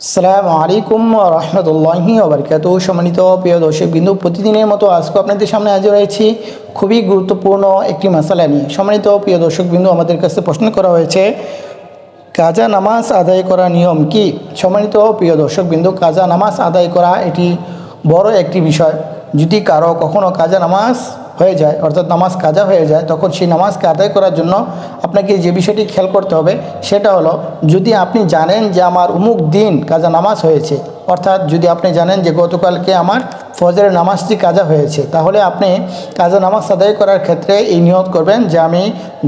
সালাম আলাইকুম রহমতুল্লাহি ওবরকাত। সম্মানিত প্রিয় দর্শক বিন্দু, প্রতিদিনের মতো আজকে আপনাদের সামনে হাজির হয়েছি খুবই গুরুত্বপূর্ণ একটি মশালা নিয়ে। সম্মানিত প্রিয় দর্শক বিন্দু, আমাদের কাছে প্রশ্ন করা হয়েছে, কাজা নামাজ আদায় করা নিয়ম কি? সম্মানিত প্রিয় দর্শক বিন্দু, কাজা নামাজ আদায় করা এটি বড় একটি বিষয়। যদি কারও কখনো কাজা নামাজ হয়ে যায়, অর্থাৎ নামাজ কাজা হয়ে যায়, তখন সেই নামাজকে আদায় করার জন্য আপনাকে যে বিষয়টি খেয়াল করতে হবে সেটা হলো, যদি আপনি জানেন যে আমার অমুক দিন কাজা নামাজ হয়েছে, অর্থাৎ যদি আপনি জানেন যে গতকালকে আমার ফজরের নামাজটি কাজা হয়েছে, তাহলে আপনি কাজা নামাজ আদায় করার ক্ষেত্রে এই নিয়ত করবেন যে আমি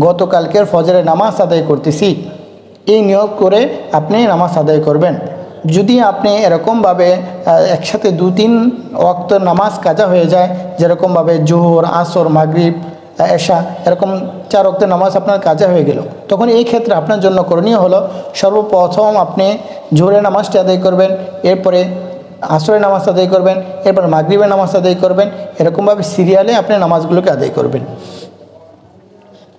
গতকালকের ফজরের নামাজ আদায় করতেছি। এই নিয়োগ করে আপনি নামাজ আদায় করবেন। যদি আপনি এরকমভাবে একসাথে দু তিন ওয়াক্ত নামাজ কাজা হয়ে যায়, যেরকমভাবে জোহর, আসর, মাগরিব এশা, এরকম চার ওয়াক্তের নামাজ আপনার কাজা হয়ে গেল, তখন এই ক্ষেত্রে আপনার জন্য করণীয় হলো সর্বপ্রথম আপনি জোহরের নামাজটি আদায় করবেন, এরপরে আসরের নামাজ আদায় করবেন, এরপর মাগরিবের নামাজ আদায় করবেন, এরকমভাবে সিরিয়ালে আপনি নামাজগুলোকে আদায় করবেন।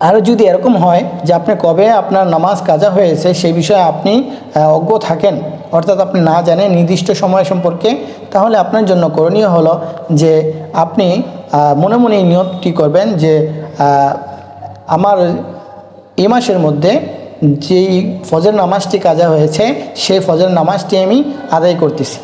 আরও যদি এরকম হয় যে আপনি কবে আপনার নামাজ কাজা হয়েছে, সেই বিষয়ে আপনি অজ্ঞ থাকেন, অর্থাৎ আপনি না জানেন নির্দিষ্ট সময় সম্পর্কে, তাহলে আপনার জন্য করণীয় হলো যে আপনি মনে মনে নিয়তটি করবেন যে আমার এ মাসের মধ্যে যেই ফজর নামাজটি কাজা হয়েছে, সেই ফজর নামাজটি আমি আদায় করতেছি।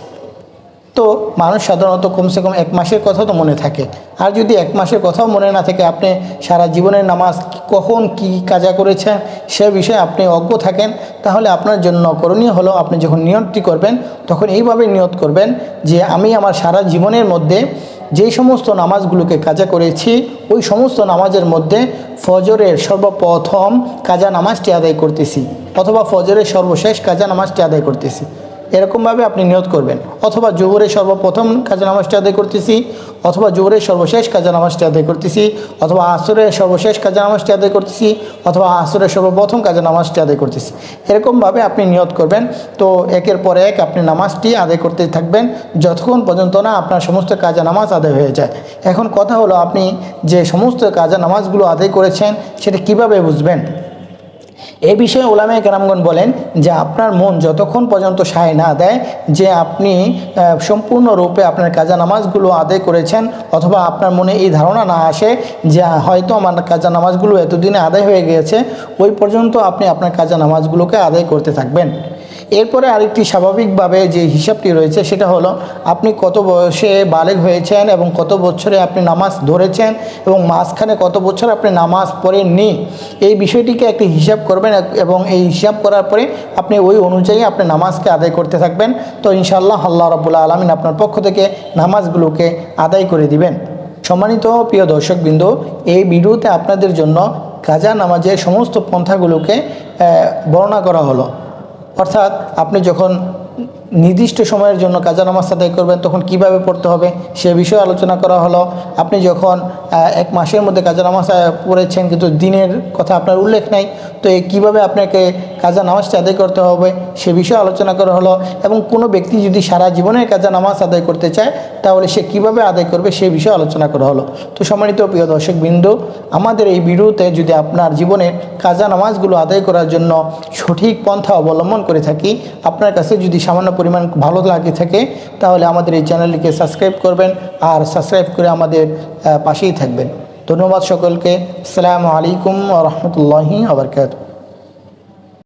তো মানুষ সাধারণত কমসে কম এক মাসের কথা তো মনে থাকে। আর যদি এক মাসের কথাও মনে না থাকে, আপনি সারা জীবনের নামাজ কখন কি কাজা করেছেন সে বিষয়ে আপনি অজ্ঞ থাকেন, তাহলে আপনার জন্য করণীয় হলো আপনি যখন নিয়তটি করবেন, তখন এইভাবে নিয়ত করবেন যে আমি আমার সারা জীবনের মধ্যে যেই সমস্ত নামাজগুলোকে কাজা করেছি, ওই সমস্ত নামাজের মধ্যে ফজরের সর্বপ্রথম কাজা নামাজটি আদায় করতেছি, অথবা ফজরের সর্বশেষ কাজা নামাজটি আদায় করতেছি। এরকমভাবে আপনি নিয়ত করবেন। অথবা জোহরের সর্বপ্রথম কাজা নামাজটি আদায় করতেছি, অথবা জোহরের সর্বশেষ কাজা নামাজটি আদায় করতেছি, অথবা আসরের সর্বশেষ কাজা নামাজটি আদায় করতেছি, অথবা আসরের সর্বপ্রথম কাজা নামাজটি আদায় করতেছি। এরকমভাবে আপনি নিয়ত করবেন। তো একের পর এক আপনি নামাজটি আদায় করতে থাকবেন। যতক্ষণ পর্যন্ত না আপনার সমস্ত কাজা নামাজ আদায় হয়ে যায়। এখন কথা হলো আপনি যে সমস্ত কাজা নামাজগুলো আদায় করেছেন, সেটা কীভাবে বুঝবেন? এই বিষয়ে ওলামে কেরামগণ বলেন যে আপনার মন যতক্ষণ পর্যন্ত সায় না দেয়, যে আপনি সম্পূর্ণরূপে আপনার কাজা নামাজগুলো আদায় করেছেন, অথবা আপনার মনে এই ধারণা না আসে যে হয়তো আমার কাজা নামাজগুলো এতদিনে আদায় হয়ে গিয়েছে, ওই পর্যন্ত আপনি আপনার কাজা নামাজগুলোকে আদায় করতে থাকবেন। এরপরে আরেকটি স্বাভাবিকভাবে যে হিসাবটি রয়েছে সেটা হলো, আপনি কত বয়সে বালেগ হয়েছেন এবং কত বছরে আপনি নামাজ ধরেছেন এবং মাঝখানে কত বছর আপনি নামাজ পড়েননি। এই বিষয়টিকে একটি হিসাব করবেন এবং এই হিসাব করার পরে আপনি ওই অনুযায়ী আপনি নামাজকে আদায় করতে থাকবেন। তো ইনশাআল্লাহ আল্লাহ রবুল্লা আলমিন আপনার পক্ষ থেকে নামাজগুলোকে আদায় করে দিবেন। সম্মানিত প্রিয় দর্শকবৃন্দ, এই ভিডিওতে আপনাদের জন্য কাজা নামাজের সমস্ত পন্থাগুলোকে বর্ণনা করা হলো। অর্থাৎ আপনি যখন নির্দিষ্ট সময়ের জন্য কাজা নামাজ আদায় করবেন, তখন কীভাবে পড়তে হবে সে বিষয়ে আলোচনা করা হলো। আপনি যখন এক মাসের মধ্যে কাজা নামাজ পড়েছেন, কিন্তু দিনের কথা আপনার উল্লেখ নাই, তো কীভাবে আপনাকে কাজা নামাজটা আদায় করতে হবে সে বিষয়ে আলোচনা করা হলো এবং কোনো ব্যক্তি যদি সারা জীবনের কাজা নামাজ আদায় করতে চায়, তাহলে সে কীভাবে আদায় করবে সে বিষয়ে আলোচনা করা হলো। তো সম্মানিত প্রিয় দর্শক বিন্দু, আমাদের এই ভিডিওতে যদি আপনার জীবনের কাজা নামাজগুলো আদায় করার জন্য সঠিক পন্থা অবলম্বন করে থাকি, আপনার কাছে যদি সামান্য পরিমাণ ভালো লাগে থাকে, তাহলে আমাদের এই চ্যানেলটিকে সাবস্ক্রাইব করবেন আর সাবস্ক্রাইব করে আমাদের পাশেই থাকবেন। ধন্যবাদ সকলকে। আসসালামু আলাইকুম রহমতুল্লাহি আবরকাত